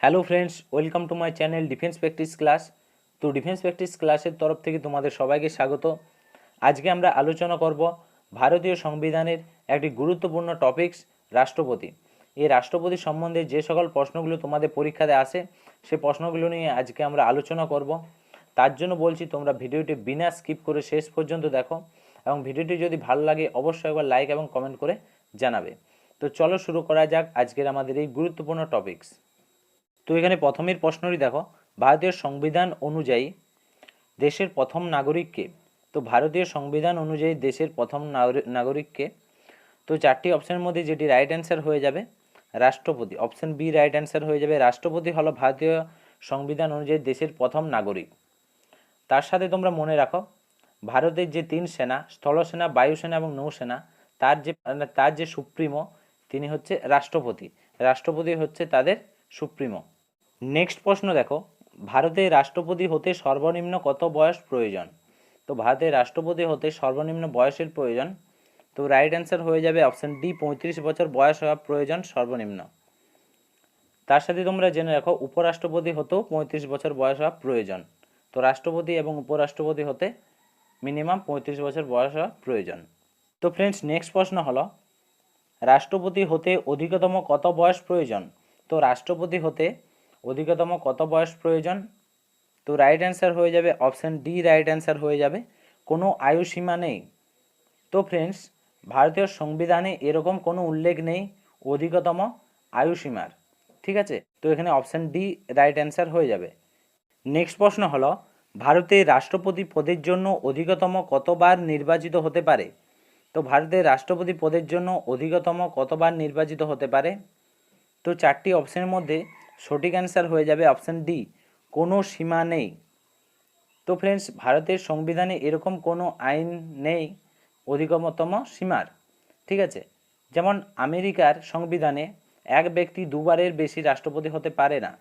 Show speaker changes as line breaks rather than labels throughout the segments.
Hello friends, welcome to my channel defence practice class. তো defence practice ক্লাসের তরফ থেকে তোমাদের সবাইকে স্বাগত। আজকে আমরা আলোচনা করব ভারতীয় সংবিধানের একটি গুরুত্বপূর্ণ টপিকস রাষ্ট্রপতি। এই রাষ্ট্রপতি সম্বন্ধে যে সকল প্রশ্নগুলো তোমাদের পরীক্ষাতে আসে সেই প্রশ্নগুলো নিয়ে আজকে আমরা আলোচনা করব। তার জন্য বলছি, তোমরা ভিডিওটি বিনা স্কিপ করে শেষ পর্যন্ত দেখো এবং ভিডিওটি যদি ভালো লাগে, অবশ্যই একবার লাইক এবং কমেন্ট করে জানাবে। তো চলো শুরু করা যাক আজকের আমাদের এই গুরুত্বপূর্ণ টপিকস তো এখানে প্রথমের প্রশ্নটি দেখো, ভারতীয় সংবিধান অনুযায়ী দেশের প্রথম নাগরিককে তো ভারতীয় সংবিধান অনুযায়ী দেশের প্রথম নাগরিককে তো চারটি অপশনের মধ্যে যেটি রাইট অ্যান্সার হয়ে যাবে, রাষ্ট্রপতি। অপশন বি রাইট অ্যান্সার হয়ে যাবে, রাষ্ট্রপতি হলো ভারতীয় সংবিধান অনুযায়ী দেশের প্রথম নাগরিক। তার সাথে তোমরা মনে রাখো, ভারতের যে তিন সেনা, স্থলসেনা, বায়ুসেনা এবং নৌসেনা, তার যে তার যে সুপ্রিমো, তিনি হচ্ছে রাষ্ট্রপতি। রাষ্ট্রপতি হচ্ছে তাদের সুপ্রিমো। নেক্সট প্রশ্ন দেখো। ভারতের রাষ্ট্রপতি হতে সর্বনিম্ন কত বয়স প্রয়োজন? তো ভারতের রাষ্ট্রপতি হতে সর্বনিম্ন বয়সের প্রয়োজন? তো রাইট অ্যান্সার হয়ে যাবে অপশন ডি পঁয়ত্রিশ বছর বয়স হওয়া প্রয়োজন সর্বনিম্ন। তার সাথে তোমরা জেনে রাখো, উপরাষ্ট্রপতি হতেও পঁয়ত্রিশ বছর বয়স হওয়া প্রয়োজন। তো রাষ্ট্রপতি এবং উপরাষ্ট্রপতি হতে মিনিমাম পঁয়ত্রিশ বছর বয়স হওয়া প্রয়োজন। তো ফ্রেন্ডস নেক্সট প্রশ্ন হলো, রাষ্ট্রপতি হতে অধিকতম কত বয়স প্রয়োজন? তো রাষ্ট্রপতি হতে অধিকতম কত বয়স প্রয়োজন? তো রাইট অ্যান্সার হয়ে যাবে অপশান ডি রাইট অ্যান্সার হয়ে যাবে। কোনো আয়ু সীমা নেই। তো ফ্রেন্ডস ভারতীয় সংবিধানে এরকম কোনো উল্লেখ নেই অধিকতম আয়ু সীমার। ঠিক আছে? তো এখানে অপশান ডি রাইট অ্যান্সার হয়ে যাবে। নেক্সট প্রশ্ন হলো, ভারতের রাষ্ট্রপতি পদের জন্য অধিকতম কতবার নির্বাচিত হতে পারে? তো ভারতের রাষ্ট্রপতি পদের জন্য অধিকতম কতবার নির্বাচিত হতে পারে? তো চারটি অপশনের মধ্যে সঠিক অ্যান্সার হয়ে যাবে অপশান ডি কোনো সীমা নেই। তো ফ্রেন্ডস ভারতের সংবিধানে এরকম কোনো আইন নেই, অধিকতম সীমার। ঠিক আছে? যেমন আমেরিকার সংবিধানে এক ব্যক্তি দুবারের বেশি রাষ্ট্রপতি হতে পারে না।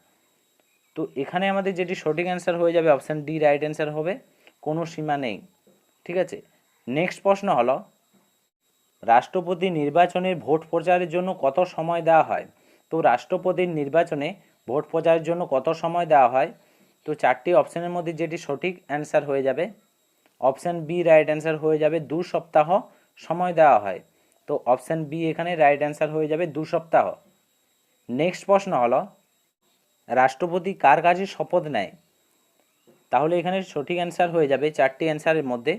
তো এখানে আমাদের যেটি সঠিক অ্যান্সার হয়ে যাবে অপশান ডি রাইট অ্যান্সার হবে, কোনো সীমা নেই। ঠিক আছে? নেক্সট প্রশ্ন হলো, রাষ্ট্রপতি নির্বাচনের ভোট প্রচারের জন্য কত সময় দেওয়া হয়? তো রাষ্ট্রপতির নির্বাচনে ভোট প্রচারের জন্য কত সময় দেওয়া হয়? তো চারটি অপশানের মধ্যে যেটি সঠিক অ্যান্সার হয়ে যাবে। অপশান বি রাইট অ্যান্সার হয়ে যাবে দু সপ্তাহ সময় দেওয়া হয়। তো অপশান বি এখানে রাইট অ্যান্সার হয়ে যাবে দু সপ্তাহ। নেক্সট প্রশ্ন হলো, রাষ্ট্রপতি কার কাছে শপথ নেয়? তাহলে এখানে সঠিক অ্যান্সার হয়ে যাবে চারটি অ্যান্সারের মধ্যে।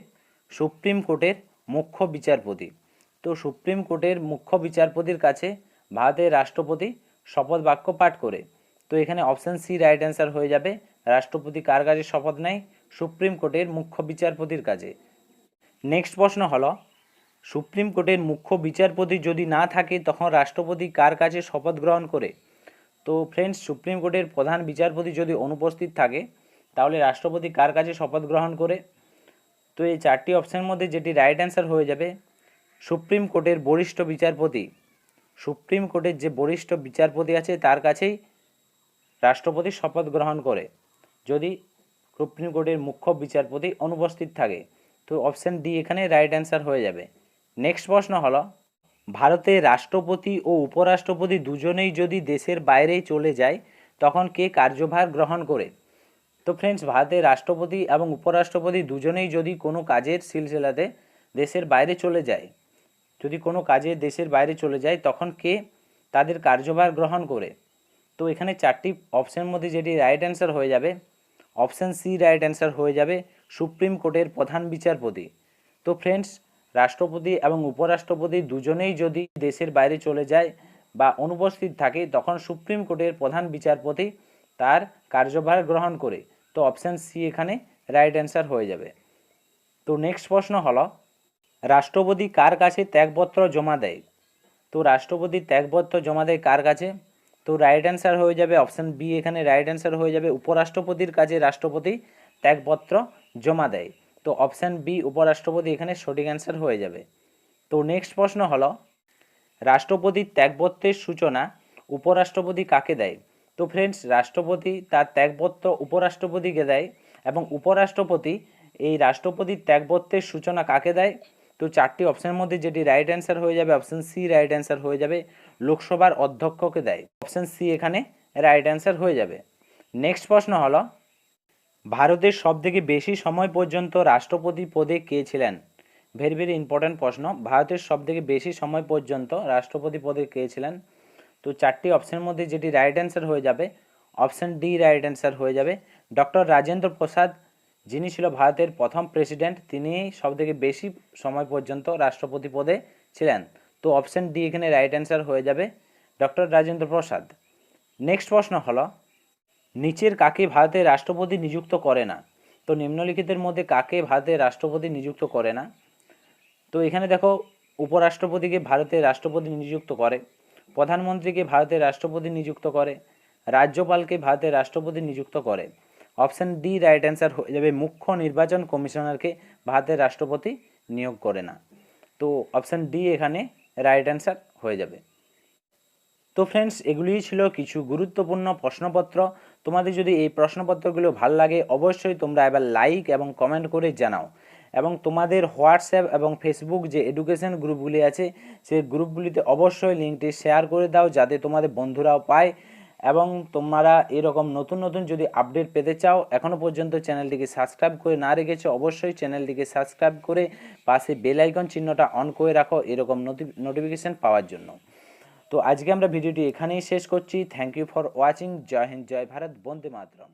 সুপ্রিম কোর্টের মুখ্য বিচারপতি। তো সুপ্রিম কোর্টের মুখ্য বিচারপতির কাছে ভারতের রাষ্ট্রপতি শপথ বাক্য পাঠ করে। তো এখানে অপশান সি রাইট অ্যান্সার হয়ে যাবে। রাষ্ট্রপতি কার কাছে শপথ নেয়? সুপ্রিম কোর্টের মুখ্য বিচারপতির কাছে। নেক্সট প্রশ্ন হলো, সুপ্রিম কোর্টের মুখ্য বিচারপতি যদি না থাকে, তখন রাষ্ট্রপতি কার কাছে শপথ গ্রহণ করে? তো ফ্রেন্ডস সুপ্রিম কোর্টের প্রধান বিচারপতি যদি অনুপস্থিত থাকে, তাহলে রাষ্ট্রপতি কার কাছে শপথ গ্রহণ করে? তো এই চারটি অপশানের মধ্যে যেটি রাইট অ্যান্সার হয়ে যাবে, সুপ্রিম কোর্টের বরিষ্ঠ বিচারপতি সুপ্রিম কোর্টের যে বরিষ্ঠ বিচারপতি আছে, তার কাছেই রাষ্ট্রপতি শপথ গ্রহণ করে। যদি সুপ্রিম কোর্টের মুখ্য বিচারপতি অনুপস্থিত থাকে, তো অপশান ডি এখানে রাইট অ্যান্সার হয়ে যাবে। নেক্সট প্রশ্ন হলো ভারতের রাষ্ট্রপতি ও উপরাষ্ট্রপতি দুজনেই যদি দেশের বাইরেই চলে যায়, তখন কে কার্যভার গ্রহণ করে? তো ফ্রেন্ডস ভারতের রাষ্ট্রপতি এবং উপরাষ্ট্রপতি দুজনেই যদি কোনো কাজের সিলসিলাতে দেশের বাইরে চলে যায় যদি কোনো কাজে দেশের বাইরে চলে যায়, তখন কে তাদের কার্যভার গ্রহণ করে? তো এখানে চারটি অপশনের মধ্যে যেটি রাইট অ্যান্সার হয়ে যাবে অপশান সি রাইট অ্যান্সার হয়ে যাবে সুপ্রিম কোর্টের প্রধান বিচারপতি। তো ফ্রেন্ডস রাষ্ট্রপতি এবং উপরাষ্ট্রপতি দুজনেই যদি দেশের বাইরে চলে যায় বা অনুপস্থিত থাকে, তখন সুপ্রিম কোর্টের প্রধান বিচারপতি তার কার্যভার গ্রহণ করে। তো অপশান সি এখানে রাইট অ্যান্সার হয়ে যাবে। তো নেক্সট প্রশ্ন হলো রাষ্ট্রপতি কার কাছে ত্যাগপত্র জমা দেয়? তো রাষ্ট্রপতি ত্যাগপত্র জমা দেয় কার কাছে? তো রাইট অ্যান্সার হয়ে যাবে অপশান বি এখানে রাইট অ্যান্সার হয়ে যাবে উপরাষ্ট্রপতির কাছে রাষ্ট্রপতি ত্যাগপত্র জমা দেয়। তো অপশান বি উপরাষ্ট্রপতি, এখানে সঠিক অ্যান্সার হয়ে যাবে। তো নেক্সট প্রশ্ন হলো রাষ্ট্রপতির ত্যাগপত্রের সূচনা উপরাষ্ট্রপতি কাকে দেয়? তো ফ্রেন্ডস রাষ্ট্রপতি তার ত্যাগপত্র উপরাষ্ট্রপতিকে দেয় এবং উপরাষ্ট্রপতি এই রাষ্ট্রপতির ত্যাগপত্রের সূচনা কাকে দেয়? তো চারটি অপশনের মধ্যে যেটি রাইট অ্যান্সার হয়ে যাবে অপশন সি রাইট অ্যান্সার হয়ে যাবে, লোকসভার অধ্যক্ষকে দেয়। অপশন সি এখানে রাইট অ্যান্সার হয়ে যাবে। নেক্সট প্রশ্ন হলো, ভারতের সবথেকে বেশি সময় পর্যন্ত রাষ্ট্রপতি পদে কে ছিলেন? ভেরি ভেরি ইম্পর্ট্যান্ট প্রশ্ন। ভারতের সবথেকে বেশি সময় পর্যন্ত রাষ্ট্রপতি পদে কে ছিলেন? তো চারটি অপশনের মধ্যে যেটি রাইট অ্যান্সার হয়ে যাবে অপশন ডি রাইট অ্যান্সার হয়ে যাবে। ডক্টর রাজেন্দ্র প্রসাদ যিনি ছিল ভারতের প্রথম প্রেসিডেন্ট তিনি সবথেকে বেশি সময় পর্যন্ত রাষ্ট্রপতি পদে ছিলেন। তো অপশন ডি এখানে রাইট অ্যান্সার হয়ে যাবে ডক্টর রাজেন্দ্র প্রসাদ। নেক্সট প্রশ্ন হলো, নিচের কাকে ভারতের রাষ্ট্রপতি নিযুক্ত করে না? তো নিম্নলিখিতের মধ্যে কাকে ভারতের রাষ্ট্রপতি নিযুক্ত করে না? তো এখানে দেখো, উপরাষ্ট্রপতিকে ভারতের রাষ্ট্রপতি নিযুক্ত করে, প্রধানমন্ত্রীকে ভারতের রাষ্ট্রপতি নিযুক্ত করে, রাজ্যপালকে ভারতের রাষ্ট্রপতি নিযুক্ত করে। অপশন ডি রাইট অ্যান্সার হয়ে যাবে মুখ্য নির্বাচন কমিশনারকে ভারতের রাষ্ট্রপতি নিয়োগ করে না। তো অপশন ডি এখানে রাইট অ্যান্সার হয়ে যাবে। তো ফ্রেন্ডস, এগুলিই ছিল কিছু গুরুত্বপূর্ণ প্রশ্নপত্র। তোমাদের যদি এই প্রশ্নপত্রগুলো ভালো লাগে, অবশ্যই তোমরা এবার লাইক এবং কমেন্ট করে জানাও। এবং তোমাদের হোয়াটসঅ্যাপ এবং ফেসবুক যে এডুকেশন গ্রুপগুলি আছে সেই গ্রুপগুলিতে অবশ্যই লিঙ্কটি শেয়ার করে দাও, যাতে তোমাদের বন্ধুরাও পায়। এবং তোমরা এরকম নতুন নতুন যদি আপডেট পেতে চাও এখনও পর্যন্ত চ্যানেলটিকে সাবস্ক্রাইব করে না রেখেছো, অবশ্যই চ্যানেলটিকে সাবস্ক্রাইব করে পাশে বেল আইকন চিহ্নটা অন করে রাখো এরকম নোটিফিকেশন পাওয়ার জন্য। তো আজকে আমরা ভিডিওটি এখানেই শেষ করছি। থ্যাংক ইউ ফর ওয়াচিং জয় হিন্দ, জয় ভারত। বন্দে মাতরম।